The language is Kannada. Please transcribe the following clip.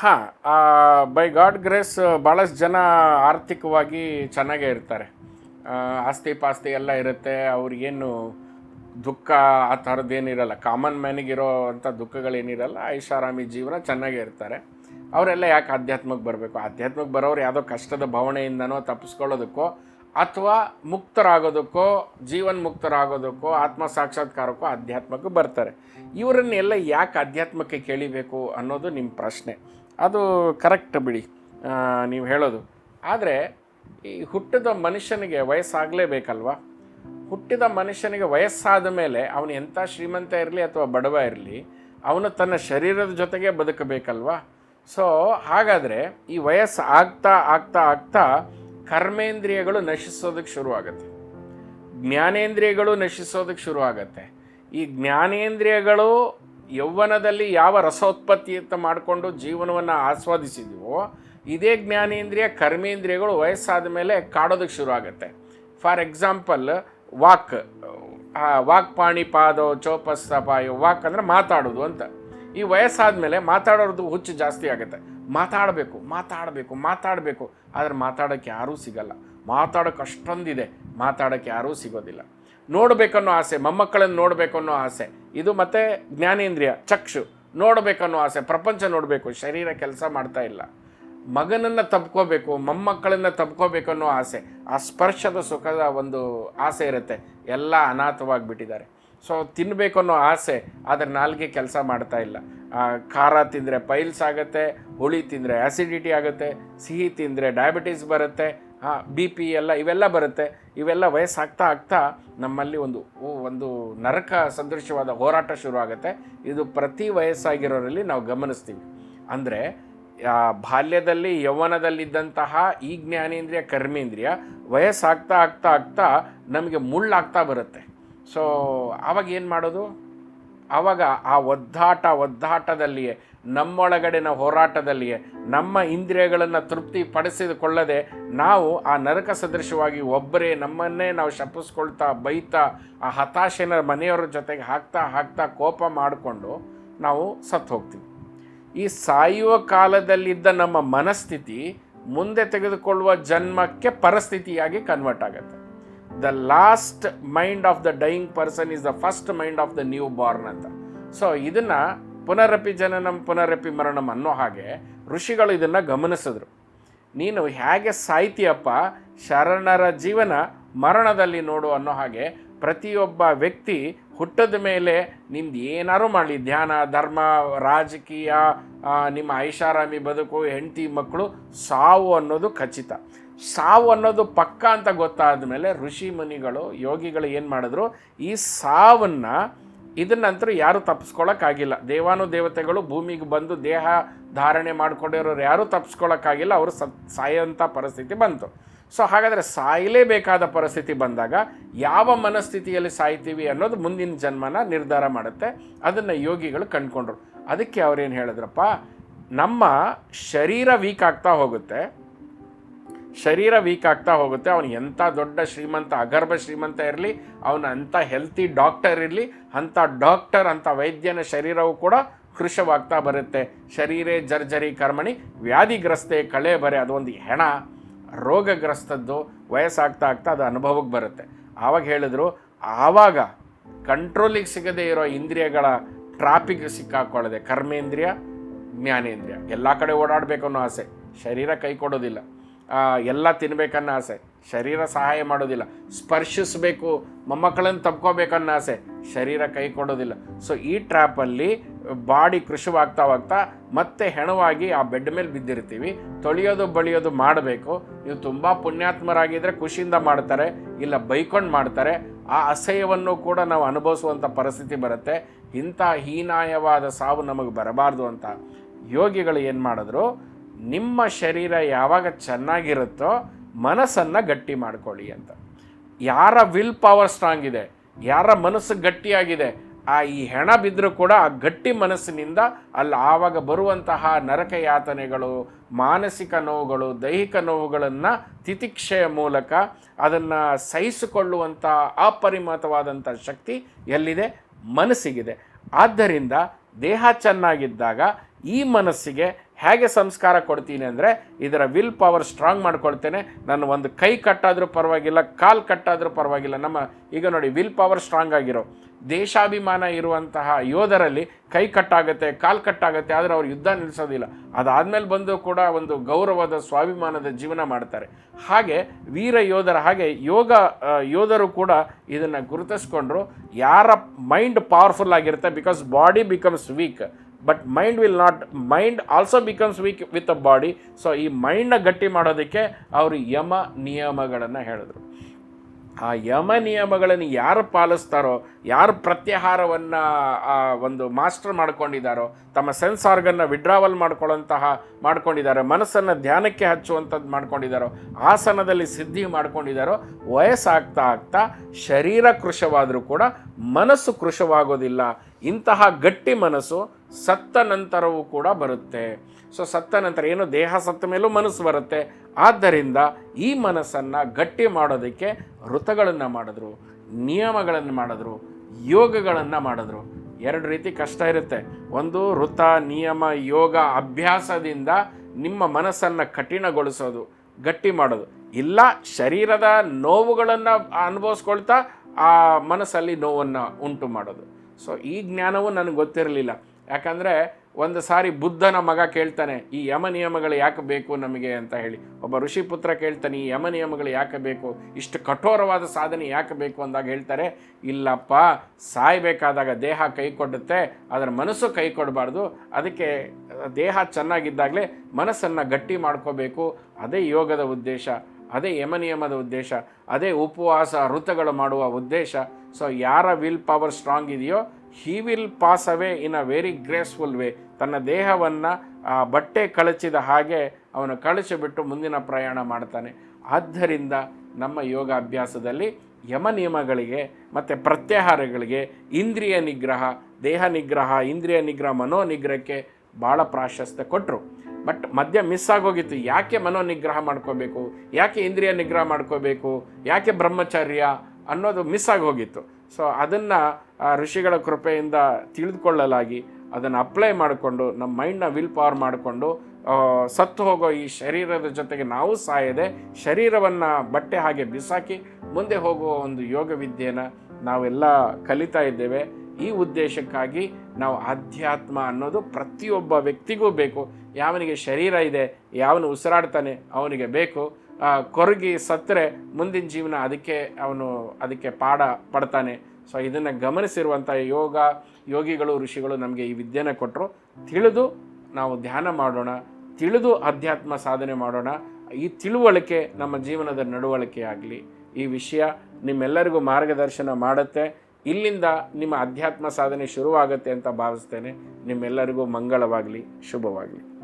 ಹಾಂ ಬೈ ಗಾಡ್ ಗ್ರೇಸ್ ಭಾಳಷ್ಟು ಜನ ಆರ್ಥಿಕವಾಗಿ ಚೆನ್ನಾಗೇ ಇರ್ತಾರೆ. ಆಸ್ತಿ ಪಾಸ್ತಿ ಎಲ್ಲ ಇರುತ್ತೆ, ಅವ್ರಿಗೇನು ದುಃಖ ಆ ಥರದ್ದೇನಿರಲ್ಲ ಕಾಮನ್ ಮ್ಯಾನಿಗಿರೋ ಅಂಥ ದುಃಖಗಳೇನಿರಲ್ಲ, ಐಷಾರಾಮಿ ಜೀವನ ಚೆನ್ನಾಗೇ ಇರ್ತಾರೆ. ಅವರೆಲ್ಲ ಯಾಕೆ ಆಧ್ಯಾತ್ಮಕ್ಕೆ ಬರಬೇಕು? ಆಧ್ಯಾತ್ಮಕ್ಕೆ ಬರೋರು ಯಾವುದೋ ಕಷ್ಟದ ಭಾವನೆಯಿಂದನೋ ತಪ್ಪಿಸ್ಕೊಳ್ಳೋದಕ್ಕೋ ಅಥವಾ ಮುಕ್ತರಾಗೋದಕ್ಕೋ, ಜೀವನ್ ಮುಕ್ತರಾಗೋದಕ್ಕೋ, ಆತ್ಮ ಸಾಕ್ಷಾತ್ಕಾರಕ್ಕೋ ಆಧ್ಯಾತ್ಮಕ್ಕೆ ಬರ್ತಾರೆ. ಇವರನ್ನೆಲ್ಲ ಯಾಕೆ ಆಧ್ಯಾತ್ಮಕ್ಕೆ ಕೇಳಿಬೇಕು ಅನ್ನೋದು ನಿಮ್ಮ ಪ್ರಶ್ನೆ. ಅದು ಕರೆಕ್ಟ್ ಬಿಡಿ. ನೀವು ಹೇಳೋದು. ಆದರೆ ಈ ಹುಟ್ಟಿದ ಮನುಷ್ಯನಿಗೆ ವಯಸ್ಸಾಗಲೇಬೇಕಲ್ವ? ಹುಟ್ಟಿದ ಮನುಷ್ಯನಿಗೆ ವಯಸ್ಸಾದ ಮೇಲೆ ಅವನು ಎಂಥ ಶ್ರೀಮಂತ ಇರಲಿ ಅಥವಾ ಬಡವ ಇರಲಿ, ಅವನು ತನ್ನ ಶರೀರದ ಜೊತೆಗೆ ಬದುಕಬೇಕಲ್ವಾ? ಸೊ ಹಾಗಾದರೆ ಈ ವಯಸ್ಸು ಆಗ್ತಾ ಆಗ್ತಾ ಆಗ್ತಾ ಕರ್ಮೇಂದ್ರಿಯಗಳು ನಶಿಸೋದಕ್ಕೆ ಶುರುವಾಗುತ್ತೆ. ಜ್ಞಾನೇಂದ್ರಿಯಗಳು ನಶಿಸೋದಕ್ಕೆ ಶುರು ಆಗತ್ತೆ ಈ ಜ್ಞಾನೇಂದ್ರಿಯಗಳು ಯೌವನದಲ್ಲಿ ಯಾವ ರಸೋತ್ಪತ್ತಿಯತ್ತ ಮಾಡಿಕೊಂಡು ಜೀವನವನ್ನು ಆಸ್ವಾದಿಸಿದೀವೋ, ಇದೇ ಜ್ಞಾನೇಂದ್ರಿಯ ಕರ್ಮೇಂದ್ರಿಯಗಳು ವಯಸ್ಸಾದ ಮೇಲೆ ಕಾಡೋದಕ್ಕೆ ಶುರು ಆಗುತ್ತೆ ಫಾರ್ ಎಕ್ಸಾಂಪಲ್, ವಾಕ್ ವಾಕ್ ಪಾಣಿ ಪಾದೋ ಚೋಪಸ್ಸ ಪಾಯೋ ವಾಕ್ ಅಂದರೆ ಮಾತಾಡೋದು ಅಂತ. ಈ ವಯಸ್ಸಾದ ಮೇಲೆ ಮಾತಾಡೋದು ಹುಚ್ಚು ಜಾಸ್ತಿ ಆಗುತ್ತೆ. ಮಾತಾಡಬೇಕು ಮಾತಾಡಬೇಕು ಮಾತಾಡಬೇಕು. ಆದರೆ ಮಾತಾಡೋಕ್ಕೆ ಯಾರೂ ಸಿಗಲ್ಲ. ಮಾತಾಡೋಕೆ ಅಷ್ಟೊಂದಿದೆ. ಮಾತಾಡೋಕ್ಕೆ ಯಾರೂ ಸಿಗೋದಿಲ್ಲ. ನೋಡಬೇಕನ್ನೋ ಆಸೆ, ಮೊಮ್ಮಕ್ಕಳನ್ನು ನೋಡಬೇಕು ಅನ್ನೋ ಆಸೆ. ಇದು ಮತ್ತೆ ಜ್ಞಾನೇಂದ್ರಿಯ, ಚಕ್ಷು. ನೋಡಬೇಕನ್ನೋ ಆಸೆ, ಪ್ರಪಂಚ ನೋಡಬೇಕು, ಶರೀರ ಕೆಲಸ ಮಾಡ್ತಾ ಇಲ್ಲ. ಮಗನನ್ನು ತಬ್ಕೋಬೇಕು ಮೊಮ್ಮಕ್ಕಳನ್ನು ತಬ್ಕೋಬೇಕು ಅನ್ನೋ ಆಸೆ, ಆ ಸ್ಪರ್ಶದ ಸುಖದ ಒಂದು ಆಸೆ ಇರುತ್ತೆ. ಎಲ್ಲ ಅನಾಥವಾಗಿಬಿಟ್ಟಿದ್ದಾರೆ. ಸೊ ತಿನ್ನಬೇಕು ಅನ್ನೋ ಆಸೆ, ಆದರೆ ನಾಲ್ಗೆ ಕೆಲಸ ಮಾಡ್ತಾ ಇಲ್ಲ. ಖಾರ ತಿಂದರೆ ಪೈಲ್ಸ್ ಆಗುತ್ತೆ, ಹುಳಿ ತಿಂದರೆ ಆ್ಯಸಿಡಿಟಿ ಆಗುತ್ತೆ, ಸಿಹಿ ತಿಂದರೆ ಡಯಾಬಿಟೀಸ್ ಬರುತ್ತೆ ಬಿ ಪಿ ಎಲ್ಲ ಇವೆಲ್ಲ ಬರುತ್ತೆ. ಇವೆಲ್ಲ ವಯಸ್ಸಾಗ್ತಾ ಆಗ್ತಾ ನಮ್ಮಲ್ಲಿ ಒಂದು ಒಂದು ನರಕ ಸದೃಶವಾದ ಹೋರಾಟ ಶುರು ಇದು ಪ್ರತಿ ವಯಸ್ಸಾಗಿರೋರಲ್ಲಿ ನಾವು ಗಮನಿಸ್ತೀವಿ. ಅಂದರೆ ಬಾಲ್ಯದಲ್ಲಿ, ಯೌವನದಲ್ಲಿದ್ದಂತಹ ಈ ಜ್ಞಾನೇಂದ್ರಿಯ, ಕರ್ಮೇಂದ್ರಿಯ ವಯಸ್ಸಾಗ್ತಾ ಆಗ್ತಾ ಆಗ್ತಾ ನಮಗೆ ಮುಳ್ಳಾಗ್ತಾ ಬರುತ್ತೆ. ಸೊ ಆವಾಗ ಏನು ಮಾಡೋದು? ಆವಾಗ ಆ ಒದ್ದಾಟ ಒದ್ದಾಟದಲ್ಲಿಯೇ, ನಮ್ಮೊಳಗಡೆನ ಹೋರಾಟದಲ್ಲಿಯೇ, ನಮ್ಮ ಇಂದ್ರಿಯಗಳನ್ನು ತೃಪ್ತಿ ಪಡಿಸಿಕೊಳ್ಳದೆ ನಾವು ಆ ನರಕ ಸದೃಶವಾಗಿ ಒಬ್ಬರೇ ನಮ್ಮನ್ನೇ ನಾವು ಶಪಿಸ್ಕೊಳ್ತಾ, ಬೈತಾ, ಆ ಹತಾಶೆನ ಮನೆಯವರ ಜೊತೆಗೆ ಹಾಕ್ತಾ ಹಾಕ್ತಾ ಕೋಪ ಮಾಡಿಕೊಂಡು ನಾವು ಸತ್ತು ಹೋಗ್ತೀವಿ. ಈ ಸಾಯುವ ಕಾಲದಲ್ಲಿದ್ದ ನಮ್ಮ ಮನಸ್ಥಿತಿ ಮುಂದೆ ತೆಗೆದುಕೊಳ್ಳುವ ಜನ್ಮಕ್ಕೆ ಪರಿಸ್ಥಿತಿಯಾಗಿ ಕನ್ವರ್ಟ್ ಆಗುತ್ತೆ. The last mind of the dying person is the first mind of the new born ಅಂತ. ಸೊ ಇದನ್ನ ಪುನರಪಿ ಜನನಂ, ಪುನರಪಿ ಮರಣಂ ಅನ್ನೋ ಹಾಗೆ ಋಷಿಗಳು ಇದನ್ನು ಗಮನಿಸಿದ್ರು. ನೀನು ಹೇಗೆ ಸಾಯ್ತೀಯಪ್ಪ, ಶರಣರ ಜೀವನ ಮರಣದಲ್ಲಿ ನೋಡು ಅನ್ನೋ ಹಾಗೆ ಪ್ರತಿಯೊಬ್ಬ ವ್ಯಕ್ತಿ ಹುಟ್ಟದ ಮೇಲೆ ನಿಮ್ದು ಏನಾರು ಮಾಡಲಿ. ಧ್ಯಾನ, ಧರ್ಮ, ರಾಜಕೀಯ ನಿಮ್ಮ ಐಷಾರಾಮಿ ಬದುಕು, ಹೆಂಡತಿ, ಮಕ್ಕಳು, ಸಾವು ಅನ್ನೋದು ಖಚಿತ. ಸಾವು ಅನ್ನೋದು ಪಕ್ಕ ಅಂತ ಗೊತ್ತಾದ ಮೇಲೆ ಋಷಿ ಮುನಿಗಳು, ಯೋಗಿಗಳು ಏನು ಮಾಡಿದ್ರು, ಈ ಸಾವನ್ನು ಇದನ್ನಂತರೂ ಯಾರೂ ತಪ್ಪಿಸ್ಕೊಳಕ್ಕಾಗಿಲ್ಲ ದೇವಾನು ದೇವತೆಗಳು ಭೂಮಿಗೆ ಬಂದು ದೇಹ ಧಾರಣೆ ಮಾಡಿಕೊಂಡಿರೋರು ಯಾರೂ ತಪ್ಪಿಸ್ಕೊಳ್ಳೋಕ್ಕಾಗಿಲ್ಲ ಅವರು ಸತ್ ಸಾಯೋಂಥ ಪರಿಸ್ಥಿತಿ ಬಂತು. ಸೊ ಹಾಗಾದರೆ ಸಾಯಲೇಬೇಕಾದ ಪರಿಸ್ಥಿತಿ ಬಂದಾಗ ಯಾವ ಮನಸ್ಥಿತಿಯಲ್ಲಿ ಸಾಯ್ತೀವಿ ಅನ್ನೋದು ಮುಂದಿನ ಜನ್ಮನ ನಿರ್ಧಾರ ಮಾಡುತ್ತೆ. ಅದನ್ನು ಯೋಗಿಗಳು ಕಂಡುಕೊಂಡ್ರು. ಅದಕ್ಕೆ ಅವ್ರೇನು ಹೇಳಿದ್ರಪ್ಪ, ನಮ್ಮ ಶರೀರ ವೀಕ್ ಆಗ್ತಾ ಹೋಗುತ್ತೆ. ಶರೀರ ವೀಕ್ ಆಗ್ತಾ ಹೋಗುತ್ತೆ. ಅವನು ಎಂಥ ದೊಡ್ಡ ಶ್ರೀಮಂತ, ಅಗರ್ಭ ಶ್ರೀಮಂತ ಇರಲಿ, ಅವನ ಅಂಥ ಹೆಲ್ತಿ ಡಾಕ್ಟರ್ ಇರಲಿ, ಅಂಥ ಡಾಕ್ಟರ್ ಅಂಥ ವೈದ್ಯನ ಶರೀರವು ಕೂಡ ಕೃಶವಾಗ್ತಾ ಬರುತ್ತೆ. ಶರೀರೇ ಜರ್ಜರಿ ಕರ್ಮಣಿ, ವ್ಯಾಧಿಗ್ರಸ್ತೆ ಕಳೆ ಬರೆ, ಅದೊಂದು ಹೆಣ. ರೋಗಗ್ರಸ್ತದ್ದು ವಯಸ್ಸಾಗ್ತಾ ಆಗ್ತಾ ಅದು ಅನುಭವಕ್ಕೆ ಬರುತ್ತೆ. ಆವಾಗ ಹೇಳಿದ್ರು, ಆವಾಗ ಕಂಟ್ರೋಲಿಗೆ ಸಿಗದೇ ಇರೋ ಇಂದ್ರಿಯಗಳ ಟ್ರಾಪಿಗ್ ಸಿಕ್ಕಾಕೊಳ್ಳದೆ, ಕರ್ಮೇಂದ್ರಿಯ, ಜ್ಞಾನೇಂದ್ರಿಯ, ಎಲ್ಲ ಕಡೆ ಓಡಾಡಬೇಕು ಅನ್ನೋ ಆಸೆ. ಶರೀರ ಕೈ ಕೊಡೋದಿಲ್ಲ. ಎಲ್ಲ ತಿನ್ಬೇಕನ್ನೋ ಆಸೆ. ಶರೀರ ಸಹಾಯ ಮಾಡೋದಿಲ್ಲ. ಸ್ಪರ್ಶಿಸಬೇಕು, ಮೊಮ್ಮಕ್ಕಳನ್ನು ತಪ್ಕೋಬೇಕನ್ನೋ ಆಸೆ. ಶರೀರ ಕೈ ಕೊಡೋದಿಲ್ಲ. ಸೊ ಈ ಟ್ರ್ಯಾಪಲ್ಲಿ ಬಾಡಿ ಕೃಶವಾಗ್ತಾವಾಗ್ತಾ ಮತ್ತೆ ಹೆಣವಾಗಿ ಆ ಬೆಡ್ ಮೇಲೆ ಬಿದ್ದಿರ್ತೀವಿ. ತೊಳೆಯೋದು, ಬಳಿಯೋದು ಮಾಡಬೇಕು. ನೀವು ತುಂಬ ಪುಣ್ಯಾತ್ಮರಾಗಿದ್ದರೆ ಖುಷಿಯಿಂದ ಮಾಡ್ತಾರೆ, ಇಲ್ಲ ಬೈಕೊಂಡು ಮಾಡ್ತಾರೆ. ಆ ಅಸಹ್ಯವನ್ನು ಕೂಡ ನಾವು ಅನುಭವಿಸುವಂಥ ಪರಿಸ್ಥಿತಿ ಬರುತ್ತೆ. ಇಂಥ ಹೀನಾಯವಾದ ಸಾವು ನಮಗೆ ಬರಬಾರ್ದು ಅಂತ ಯೋಗಿಗಳು ಏನು ಮಾಡಿದ್ರು? ನಿಮ್ಮ ಶರೀರ ಯಾವಾಗ ಚೆನ್ನಾಗಿರುತ್ತೋ ಮನಸ್ಸನ್ನು ಗಟ್ಟಿ ಮಾಡ್ಕೊಳ್ಳಿ ಅಂತ. ಯಾರ ವಿಲ್ ಪವರ್ ಸ್ಟ್ರಾಂಗ್ ಇದೆ? ಯಾರ ಮನಸ್ಸು ಗಟ್ಟಿಯಾಗಿದೆ? ಆ ಈ ಹೆಣ ಬಿದ್ದರೂ ಕೂಡ ಆ ಗಟ್ಟಿ ಮನಸ್ಸಿನಿಂದ ಅಲ್ಲಿ ಆವಾಗ ಬರುವಂತಹ ನರಕ ಯಾತನೆಗಳು ಮಾನಸಿಕ ನೋವುಗಳು, ದೈಹಿಕ ನೋವುಗಳನ್ನು ತಿತಿಕ್ಷೆಯ ಮೂಲಕ ಅದನ್ನು ಸಹಿಸಿಕೊಳ್ಳುವಂಥ ಅಪರಿಮಿತವಾದಂಥ ಶಕ್ತಿ ಎಲ್ಲಿದೆ? ಮನಸ್ಸಿಗಿದೆ. ಆದ್ದರಿಂದ ದೇಹ ಚೆನ್ನಾಗಿದ್ದಾಗ ಈ ಮನಸ್ಸಿಗೆ ಹೇಗೆ ಸಂಸ್ಕಾರ ಕೊಡ್ತೀನಿ ಅಂದರೆ ಇದರ ವಿಲ್ ಪವರ್ ಸ್ಟ್ರಾಂಗ್ ಮಾಡ್ಕೊಳ್ತೇನೆ. ನಾನು ಒಂದು ಕೈ ಕಟ್ಟಾದರೂ ಪರವಾಗಿಲ್ಲ, ಕಾಲು ಕಟ್ಟಾದರೂ ಪರವಾಗಿಲ್ಲ. ನಮ್ಮ ಈಗ ನೋಡಿ ವಿಲ್ ಪವರ್ ಸ್ಟ್ರಾಂಗ್ ಆಗಿರೋ, ದೇಶಾಭಿಮಾನ ಇರುವಂತಹ ಯೋಧರಲ್ಲಿ ಕೈ ಕಟ್ಟಾಗುತ್ತೆ, ಕಾಲು ಕಟ್ಟಾಗುತ್ತೆ, ಆದರೆ ಅವ್ರು ಯುದ್ಧ ನಿಲ್ಲಿಸೋದಿಲ್ಲ ಅದಾದಮೇಲೆ ಬಂದು ಕೂಡ ಒಂದು ಗೌರವದ, ಸ್ವಾಭಿಮಾನದ ಜೀವನ ಮಾಡ್ತಾರೆ. ಹಾಗೆ ವೀರ ಯೋಧರ, ಹಾಗೆ ಯೋಗ ಯೋಧರು ಕೂಡ ಇದನ್ನು ಗುರುತಿಸ್ಕೊಂಡ್ರು. ಯಾರ ಮೈಂಡ್ ಪವರ್ಫುಲ್ ಆಗಿರುತ್ತೆ? Because body becomes weak but mind will not mind also becomes weak with a body so ಈ ಮೈಂಡ್ನ ಗಟ್ಟಿ ಮಾಡೋದಕ್ಕೆ ಅವರು ಯಮ ನಿಯಮಗಳನ್ನು ಹೇಳಿದರು. ಆ ಯಮ ನಿಯಮಗಳನ್ನು ಯಾರು ಪಾಲಿಸ್ತಾರೋ, ಯಾರು ಪ್ರತ್ಯಾಹಾರವನ್ನು ಒಂದು ಮಾಸ್ಟರ್ ಮಾಡ್ಕೊಂಡಿದ್ದಾರೋ, ತಮ್ಮ ಸೆನ್ಸ್ ಆರ್ಗನ್ನ ವಿಡ್ರಾವಲ್ ಮಾಡ್ಕೊಳ್ಳೋಂತಹ ಮಾಡ್ಕೊಂಡಿದ್ದಾರೆ, ಮನಸ್ಸನ್ನು ಧ್ಯಾನಕ್ಕೆ ಹಚ್ಚುವಂಥದ್ದು ಮಾಡ್ಕೊಂಡಿದ್ದಾರೋ, ಆಸನದಲ್ಲಿ ಸಿದ್ಧಿ ಮಾಡ್ಕೊಂಡಿದ್ದಾರೋ, ವಯಸ್ಸಾಗ್ತಾ ಆಗ್ತಾ ಶರೀರ ಕೃಶವಾದರೂ ಕೂಡ ಮನಸ್ಸು ಕೃಶವಾಗೋದಿಲ್ಲ ಇಂತಹ ಗಟ್ಟಿ ಮನಸ್ಸು ಸತ್ತ ನಂತರವೂ ಕೂಡ ಬರುತ್ತೆ. ಸೊ ಸತ್ತ ನಂತರ ಏನು? ದೇಹ ಸತ್ತ ಮೇಲೂ ಮನಸ್ಸು ಬರುತ್ತೆ. ಆದ್ದರಿಂದ ಈ ಮನಸ್ಸನ್ನು ಗಟ್ಟಿ ಮಾಡೋದಕ್ಕೆ ವೃತಗಳನ್ನು ಮಾಡಿದ್ರು, ನಿಯಮಗಳನ್ನು ಮಾಡಿದ್ರು, ಯೋಗಗಳನ್ನು ಮಾಡಿದ್ರು. ಎರಡು ರೀತಿ ಕಷ್ಟ ಇರುತ್ತೆ. ಒಂದು ಋತ ನಿಯಮ, ಯೋಗ ಅಭ್ಯಾಸದಿಂದ ನಿಮ್ಮ ಮನಸ್ಸನ್ನು ಕಠಿಣಗೊಳಿಸೋದು, ಗಟ್ಟಿ ಮಾಡೋದು. ಇಲ್ಲ, ಶರೀರದ ನೋವುಗಳನ್ನು ಅನುಭವಿಸ್ಕೊಳ್ತಾ ಆ ಮನಸ್ಸಲ್ಲಿ ನೋವನ್ನು ಉಂಟು ಮಾಡೋದು. ಸೊ ಈ ಜ್ಞಾನವು ನನಗೆ ಗೊತ್ತಿರಲಿಲ್ಲ. ಯಾಕಂದರೆ ಒಂದು ಸಾರಿ ಬುದ್ಧನ ಮಗ ಕೇಳ್ತಾನೆ, ಈ ಯಮ ನಿಯಮಗಳು ಯಾಕೆ ಬೇಕು ನಮಗೆ? ಅಂತ ಹೇಳಿ. ಒಬ್ಬ ಋಷಿಪುತ್ರ ಕೇಳ್ತಾನೆ, ಈ ಯಮ ನಿಯಮಗಳು ಯಾಕೆ ಬೇಕು? ಇಷ್ಟು ಕಠೋರವಾದ ಸಾಧನೆ ಯಾಕೆ ಬೇಕು? ಅಂದಾಗ ಹೇಳ್ತಾರೆ, ಇಲ್ಲಪ್ಪ, ಸಾಯಬೇಕಾದಾಗ ದೇಹ ಕೈ ಕೊಡುತ್ತೆ, ಅದರ ಮನಸ್ಸು ಕೈ ಕೊಡಬಾರ್ದು. ಅದಕ್ಕೆ ದೇಹ ಚೆನ್ನಾಗಿದ್ದಾಗಲೇ ಮನಸ್ಸನ್ನು ಗಟ್ಟಿ ಮಾಡ್ಕೋಬೇಕು. ಅದೇ ಯೋಗದ ಉದ್ದೇಶ, ಅದೇ ಯಮ ನಿಯಮದ ಉದ್ದೇಶ, ಅದೇ ಉಪವಾಸ, ಋತುಗಳು ಮಾಡುವ ಉದ್ದೇಶ. ಸೊ, ಯಾರ ವಿಲ್ ಪವರ್ ಸ್ಟ್ರಾಂಗ್ ಇದೆಯೋ he will pass away in a very graceful way ತನ್ನ ದೇಹವನ್ನು ಬಟ್ಟೆ ಕಳಚಿದ ಹಾಗೆ ಅವನು ಕಳಿಸಿಬಿಟ್ಟು ಮುಂದಿನ ಪ್ರಯಾಣ ಮಾಡ್ತಾನೆ. ಆದ್ದರಿಂದ ನಮ್ಮ ಯೋಗಾಭ್ಯಾಸದಲ್ಲಿ ಯಮ ನಿಯಮಗಳಿಗೆ ಮತ್ತು ಪ್ರತ್ಯಾಹಾರಗಳಿಗೆ ಇಂದ್ರಿಯ ನಿಗ್ರಹ, ದೇಹ ನಿಗ್ರಹ, ಇಂದ್ರಿಯ ನಿಗ್ರಹ ಮನೋ ನಿಗ್ರಹಕ್ಕೆ ಭಾಳ ಪ್ರಾಶಸ್ತ್ಯ ಕೊಟ್ಟರು ಬಟ್ ಮಧ್ಯ ಮಿಸ್ ಆಗೋಗಿತ್ತು. ಯಾಕೆ ಮನೋ ನಿಗ್ರಹ ಮಾಡ್ಕೋಬೇಕು? ಯಾಕೆ ಇಂದ್ರಿಯ ನಿಗ್ರಹ ಮಾಡ್ಕೋಬೇಕು? ಯಾಕೆ ಬ್ರಹ್ಮಚರ್ಯ ಅನ್ನೋದು ಮಿಸ್ ಆಗೋಗಿತ್ತು. ಸೊ ಅದನ್ನು ಋಷಿಗಳ ಕೃಪೆಯಿಂದ ತಿಳಿದುಕೊಳ್ಳಲಾಗಿ ಅದನ್ನು ಅಪ್ಲೈ ಮಾಡಿಕೊಂಡು, ನಮ್ಮ ಮೈಂಡ್ನ ವಿಲ್ ಪವರ್ ಮಾಡಿಕೊಂಡು ಸತ್ತು ಹೋಗೋ ಈ ಶರೀರದ ಜೊತೆಗೆ ನಾವು ಸಾಯದೆ, ಶರೀರವನ್ನು ಬಟ್ಟೆ ಹಾಗೆ ಬಿಸಾಕಿ ಮುಂದೆ ಹೋಗುವ ಒಂದು ಯೋಗ ವಿದ್ಯೆಯನ್ನು ನಾವೆಲ್ಲ ಕಲಿತಾ ಇದ್ದೇವೆ. ಈ ಉದ್ದೇಶಕ್ಕಾಗಿ ನಾವು ಅಧ್ಯಾತ್ಮ ಅನ್ನೋದು ಪ್ರತಿಯೊಬ್ಬ ವ್ಯಕ್ತಿಗೂ ಬೇಕು. ಯಾವನಿಗೆ ಶರೀರ ಇದೆ, ಯಾವನು ಉಸಿರಾಡ್ತಾನೆ, ಅವನಿಗೆ ಬೇಕು. ಕೊರಗಿ ಸತ್ತರೆ ಮುಂದಿನ ಜೀವನ ಅದಕ್ಕೆ ಅವನು ಅದಕ್ಕೆ ಪಾಠ ಪಡ್ತಾನೆ. ಸೊ ಇದನ್ನು ಗಮನಿಸಿರುವಂಥ ಯೋಗ, ಯೋಗಿಗಳು, ಋಷಿಗಳು ನಮಗೆ ಈ ವಿದ್ಯೆನ ಕೊಟ್ಟರು ತಿಳಿದು ನಾವು ಧ್ಯಾನ ಮಾಡೋಣ, ತಿಳಿದು ಅಧ್ಯಾತ್ಮ ಸಾಧನೆ ಮಾಡೋಣ. ಈ ತಿಳುವಳಿಕೆ ನಮ್ಮ ಜೀವನದ ನಡವಳಿಕೆ ಆಗಲಿ. ಈ ವಿಷಯ ನಿಮ್ಮೆಲ್ಲರಿಗೂ ಮಾರ್ಗದರ್ಶನ ಮಾಡುತ್ತೆ. ಇಲ್ಲಿಂದ ನಿಮ್ಮ ಅಧ್ಯಾತ್ಮ ಸಾಧನೆ ಶುರುವಾಗುತ್ತೆ ಅಂತ ಭಾವಿಸ್ತೇನೆ. ನಿಮ್ಮೆಲ್ಲರಿಗೂ ಮಂಗಳವಾಗಲಿ, ಶುಭವಾಗಲಿ.